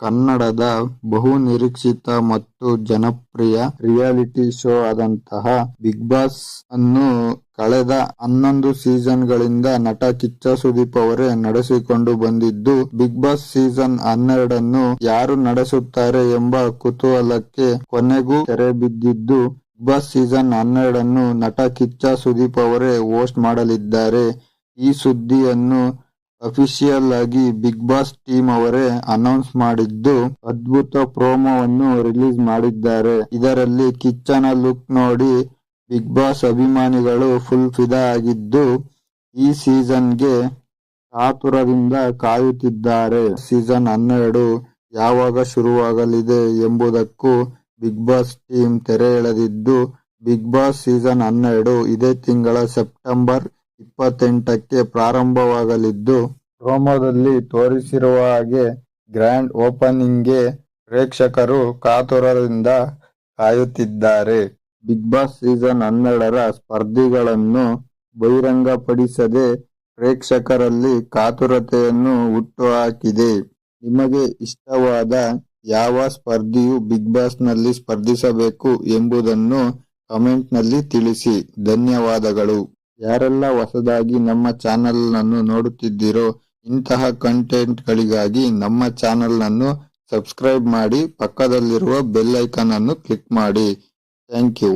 ಕನ್ನಡದ ಬಹುನಿರೀಕ್ಷಿತ ಮತ್ತು ಜನಪ್ರಿಯ ರಿಯಾಲಿಟಿ ಶೋ ಆದಂತಹ ಬಿಗ್ ಬಾಸ್ ಅನ್ನು ಕಳೆದ ಹನ್ನೊಂದು ಸೀಸನ್ಗಳಿಂದ ನಟ ಕಿಚ್ಚ ಸುದೀಪ್ ಅವರೇ ನಡೆಸಿಕೊಂಡು ಬಂದಿದ್ದು, ಬಿಗ್ ಬಾಸ್ ಸೀಸನ್ ಹನ್ನೆರಡನ್ನು ಯಾರು ನಡೆಸುತ್ತಾರೆ ಎಂಬ ಕುತೂಹಲಕ್ಕೆ ಕೊನೆಗೂ ತೆರೆ ಬಿದ್ದಿದ್ದು, ಬಿಗ್ ಬಾಸ್ ಸೀಸನ್ ಹನ್ನೆರಡನ್ನು ನಟ ಕಿಚ್ಚ ಸುದೀಪ್ ಅವರೇ ಹೋಸ್ಟ್ ಮಾಡಲಿದ್ದಾರೆ. ಈ ಸುದ್ದಿಯನ್ನು ಅಫಿಷಿಯಲ್ ಆಗಿ ಬಿಗ್ ಬಾಸ್ ಟೀಮ್ ಅವರೇ ಅನೌನ್ಸ್ ಮಾಡಿದ್ದು ಅದ್ಭುತ ಪ್ರೋಮೋವನ್ನು ರಿಲೀಸ್ ಮಾಡಿದ್ದಾರೆ. ಇದರಲ್ಲಿ ಕಿಚ್ಚನ ಲುಕ್ ನೋಡಿ ಬಿಗ್ ಬಾಸ್ ಅಭಿಮಾನಿಗಳು ಫುಲ್ ಫಿದಾ ಆಗಿದ್ದು ಈ ಸೀಸನ್ಗೆ ಕಾತುರದಿಂದ ಕಾಯುತ್ತಿದ್ದಾರೆ. ಸೀಸನ್ ಹನ್ನೆರಡು ಯಾವಾಗ ಶುರುವಾಗಲಿದೆ ಎಂಬುದಕ್ಕೂ ಬಿಗ್ ಬಾಸ್ ಟೀಮ್ ತೆರೆ ಎಳೆದಿದ್ದು ಬಿಗ್ ಬಾಸ್ ಸೀಸನ್ ಹನ್ನೆರಡು ಇದೇ ತಿಂಗಳ ಸೆಪ್ಟೆಂಬರ್ ಇಪ್ಪತ್ತೆಂಟಕ್ಕೆ ಪ್ರಾರಂಭವಾಗಲಿದ್ದು ಪ್ರೋಮೋದಲ್ಲಿ ತೋರಿಸಿರುವ ಹಾಗೆ ಗ್ರ್ಯಾಂಡ್ ಓಪನಿಂಗ್ಗೆ ಪ್ರೇಕ್ಷಕರು ಕಾತುರದಿಂದ ಕಾಯುತ್ತಿದ್ದಾರೆ. ಬಿಗ್ ಬಾಸ್ ಸೀಸನ್ ಹನ್ನೆರಡರ ಸ್ಪರ್ಧಿಗಳನ್ನು ಬಹಿರಂಗಪಡಿಸದೆ ಪ್ರೇಕ್ಷಕರಲ್ಲಿ ಕಾತುರತೆಯನ್ನು ಹುಟ್ಟುಹಾಕಿದೆ. ನಿಮಗೆ ಇಷ್ಟವಾದ ಯಾವ ಸ್ಪರ್ಧಿಯು ಬಿಗ್ ಬಾಸ್ನಲ್ಲಿ ಸ್ಪರ್ಧಿಸಬೇಕು ಎಂಬುದನ್ನು ಕಮೆಂಟ್ನಲ್ಲಿ ತಿಳಿಸಿ. ಧನ್ಯವಾದಗಳು. ಯಾರೆಲ್ಲ ಹೊಸದಾಗಿ ನಮ್ಮ ಚಾನೆಲ್ನನ್ನು ನೋಡುತ್ತಿದ್ದೀರೋ, ಇಂತಹ ಕಂಟೆಂಟ್ಗಳಿಗಾಗಿ ನಮ್ಮ ಚಾನೆಲ್ನನ್ನು ಸಬ್ಸ್ಕ್ರೈಬ್ ಮಾಡಿ, ಪಕ್ಕದಲ್ಲಿರುವ ಬೆಲ್ ಐಕಾನ್ ಅನ್ನು ಕ್ಲಿಕ್ ಮಾಡಿ. Thank you.